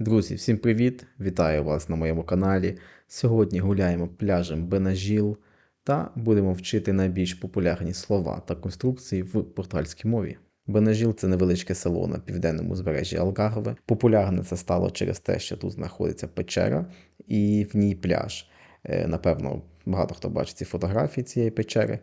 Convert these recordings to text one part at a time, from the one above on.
Друзі, всім привіт! Вітаю вас на моєму каналі. Сьогодні гуляємо пляжем Бенажіл та будемо вчити найбільш популярні слова та конструкції в португальській мові. Бенажіл це невеличке село на південному узбережжі Алгарве. Популярне це стало через те, що тут знаходиться печера і в ній пляж. Е, Напевно, багато хто бачить ці фотографії цієї печери.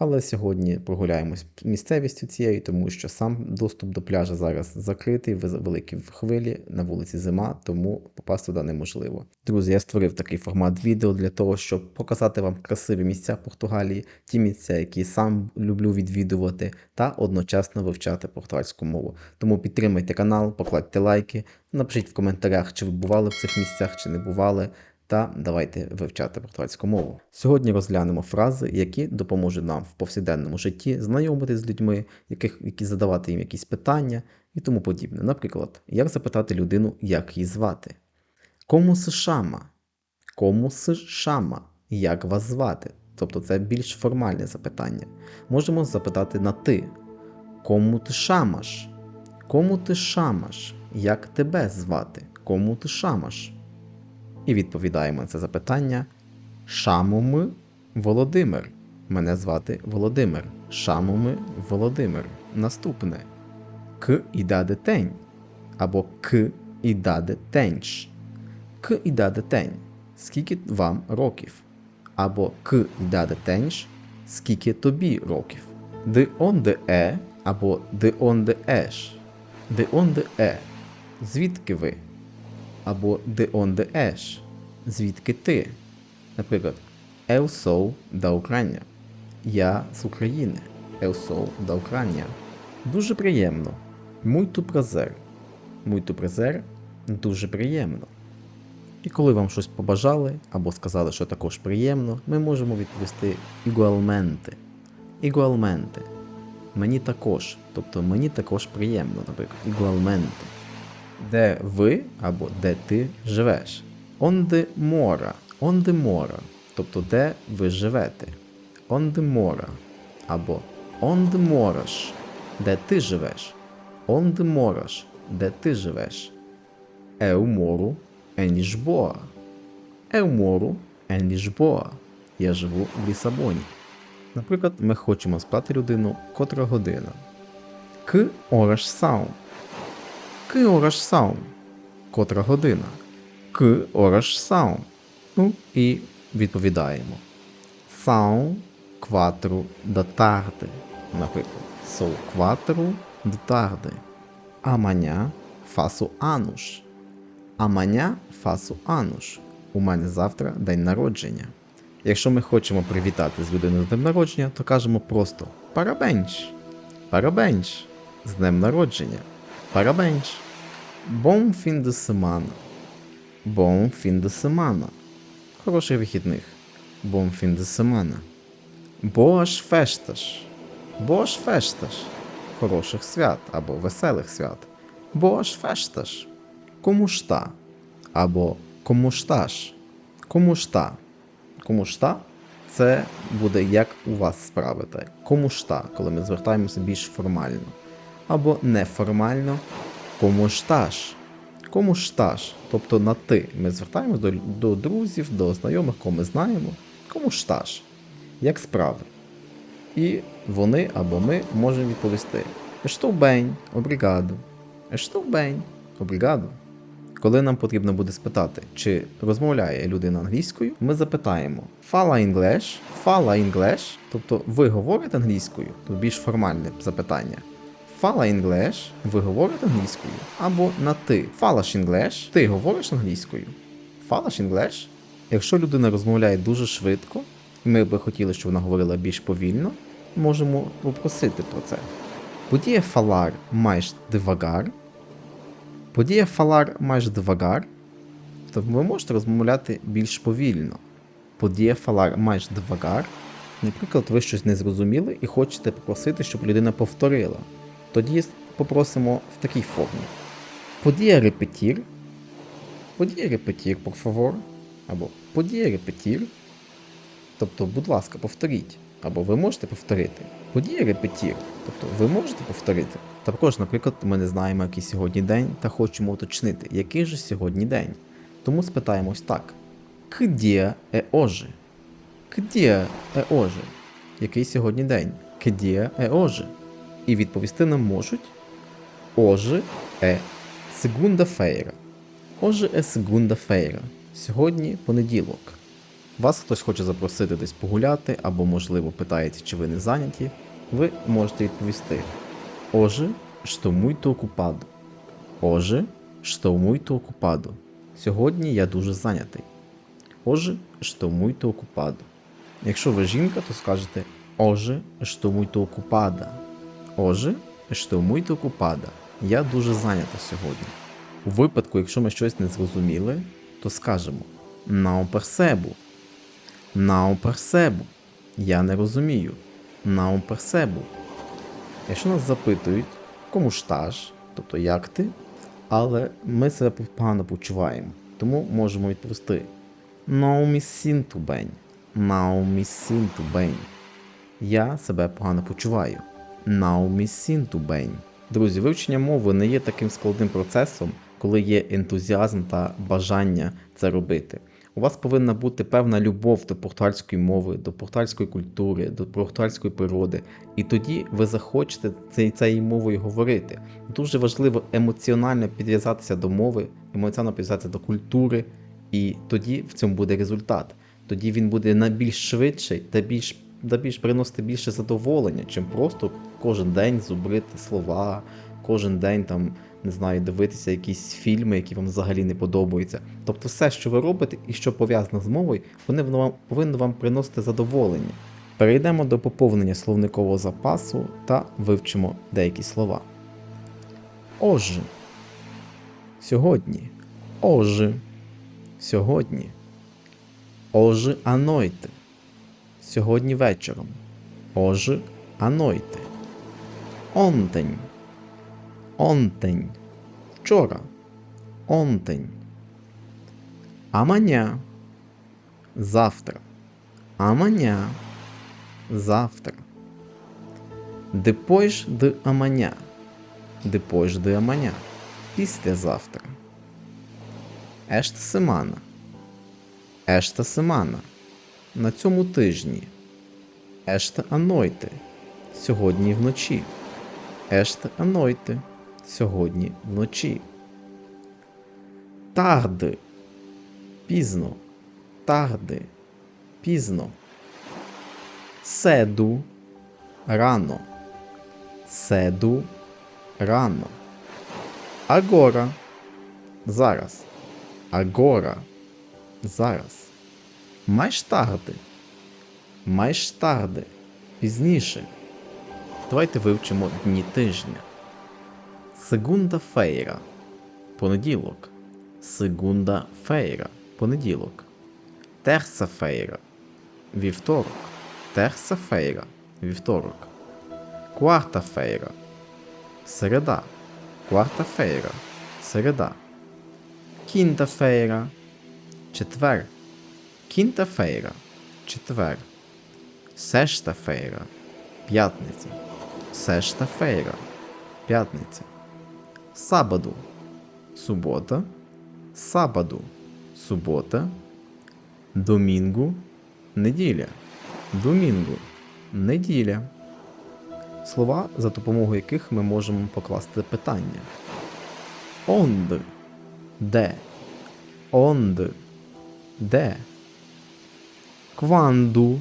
Але сьогодні прогуляємось місцевістю цією, тому що сам доступ до пляжа зараз закритий, великі хвилі, на вулиці зима, тому попасти туди неможливо. Друзі, я створив такий формат відео для того, щоб показати вам красиві місця Португалії, ті місця, які сам люблю відвідувати, та одночасно вивчати португальську мову. Тому підтримайте канал, покладьте лайки, напишіть в коментарях, чи ви бували в цих місцях, чи не бували та давайте вивчати португальську мову. Сьогодні розглянемо фрази, які допоможуть нам в повсякденному житті знайомитись з людьми, яких, які задавати їм якісь питання і тому подібне. Наприклад, як запитати людину, як її звати? Кому шама? Кому се шама? Як вас звати? Тобто це більш формальне запитання. Можемо запитати на ти. Кому ти шамаш? Кому ти шамаш? Як тебе звати? Кому ти шамаш? І відповідаємо на це запитання. Шамоми Володимир. Мене звати Володимир. Шамоми Володимир. Наступне. К ідаде тень. Або К ідаде тенч. К ідаде тень. Скільки вам років? Або К ідаде тенч. Скільки тобі років? Де онде е або де онде еш. Де онде е. Звідки ви? Або de onde és, звідки ти. Наприклад, sou da Ucrânia. Я з України. Sou da Ucrânia. Дуже приємно. Muito prazer. Muito prazer – дуже приємно. І коли вам щось побажали або сказали, що також приємно, ми можемо відповісти igualmente. Igualmente. Мені також. Тобто мені також приємно, наприклад, igualmente де ви або де ти живеш. Онде мора. Онде мора. Тобто де ви живете. Онде мора. Або онде мораш. Де ти живеш. Онде мораш. Де ти живеш. Eu moro em Lisboa. Eu moro. Я живу в Лісабоні. Наприклад, ми хочемо спитати людину, котра година. Que horas são? Que horas são? Котра година? Que horas são? Ну і відповідаємо. São quatro da tarde. Наприклад, sou quatro da tarde. Amanhã faço anos. Amanhã faço anos. У мене завтра день народження. Якщо ми хочемо привітати з людиною з днем народження, то кажемо просто парабенч. Парабенч. З днем народження. Parabéns. Bom fim de semana. Bom fim de semana. Хороших вихідних. Bom fim de semana. Boas festas. Boas festas. Хороших свят або веселих свят. Boas festas. Como está? Або como estás? Como está? Como está? Це буде як у вас справи. Como está, коли ми звертаємося більш формально або неформально кому шташ. Кому шташ, тобто на ти. Ми звертаємося до, до друзів, до знайомих, кого ми знаємо. Кому шташ, як справи. І вони або ми можемо відповісти: obrigado. Estou bem, obrigado. Коли нам потрібно буде спитати, чи розмовляє людина англійською, ми запитаємо Fala English, Fala English, тобто ви говорите англійською, то більш формальне запитання. Fala English, ви говорите англійською. Або на ти. Falas English, ти говориш англійською. Falas English. Якщо людина розмовляє дуже швидко, і ми би хотіли, щоб вона говорила більш повільно, можемо попросити про це. Podia falar mais devagar. Podia falar mais devagar. Тобто ви можете розмовляти більш повільно. Podia falar mais devagar. Наприклад, ви щось не зрозуміли і хочете попросити, щоб людина повторила. Тоді попросимо в такій формі. Podia repetir. Podia repetir, por favor. Або Podia repetir. Тобто, будь ласка, повторіть. Або ви можете повторити. Podia repetir. Тобто ви можете повторити. Також, наприклад, ми не знаємо, який сьогодні день, та хочемо уточнити, який же сьогодні день. Тому спитаємо ось так: Где е оже? Где е оже? Який сьогодні день? Где е оже? І відповісти нам можуть Hoje é segunda-feira. Hoje é segunda-feira. Сьогодні понеділок. Вас хтось хоче запросити десь погуляти, або, можливо, питається, чи ви не зайняті. Ви можете відповісти. Muito ocupado. Hoje estou muito ocupado. Сьогодні я дуже зайнятий. Estou muito ocupado. Якщо ви жінка, то скажете estou muito ocupada. Hoje estou muito ocupada. Я дуже зайнята сьогодні. У випадку, якщо ми щось не зрозуміли, то скажемо Não percebo. Я не розумію. Não. Якщо нас запитують, кому штаж, тобто як ти, але ми себе погано почуваємо, тому можемо відповісти Não me. Я себе погано почуваю. Não me. Друзі, вивчення мови не є таким складним процесом, коли є ентузіазм та бажання це робити. У вас повинна бути певна любов до португальської мови, до португальської культури, до португальської природи, і тоді ви захочете цією мовою говорити. Дуже важливо емоціонально підв'язатися до мови, емоціонально підв'язатися до культури, і тоді в цьому буде результат. Тоді він буде найбільш швидший та більш та більш приносити більше задоволення, чим просто кожен день зубрити слова, кожен день там, не знаю, дивитися якісь фільми, які вам взагалі не подобаються. Тобто все, що ви робите і що пов'язано з мовою, вони вам, повинно вам приносити задоволення. Перейдемо до поповнення словникового запасу та вивчимо деякі слова. Оже. Сьогодні. Оже. Сьогодні. Оже анойте. Сьогодні вечором. Оже анойте. Онтень. Онтень. Вчора. Онтень. Аманя. Завтра. Аманя. Завтра. Depois de amanhã. Depois de amanhã. Післязавтра. Esta semana. Esta semana. На цьому тижні. À noite. Сьогодні вночі. À noite. Сьогодні вночі. Tarde. Пізно. Tarde. Пізно. Cedo. Рано. Cedo. Рано. Agora. Зараз. Agora. Зараз. Mais tarde. Пізніше. Давайте вивчимо дні тижня. Segunda-feira. Понеділок. Segunda-feira. Понеділок. Terça-feira. Вівторок. Terça-feira. Вівторок. Quarta-feira. Середа. Quarta-feira. Середа. Quinta-feira. Четвер. Quinta-feira. Четвер. Sexta-feira. П'ятниця. Sexta-feira. П'ятниця. Sábado. Субота. Sábado. Субота. Домінго. Неділя. Домінго. Неділя. Слова, за допомогою яких ми можемо покласти питання. Onde. Де. Onde. Де. Quando.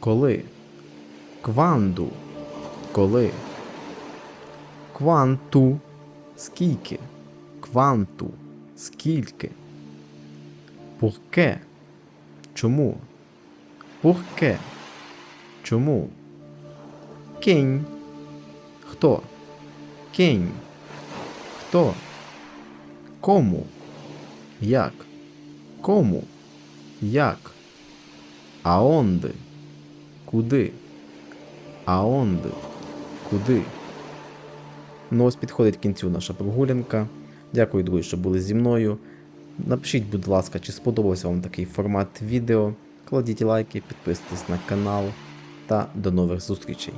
Коли. Quando. Коли. Quanto. Скільки. Quanto. Скільки. Porquê. Чому? Porquê. Чому? Quem. Хто? Quem. Хто? Кому? Як? Кому? Як? Аонде? Куди? Аонди? Куди? Ну ось підходить кінцю наша прогулянка. Дякую, друзі, що були зі мною. Напишіть, будь ласка, чи сподобався вам такий формат відео. Кладіть лайки, підписуйтесь на канал та до нових зустрічей.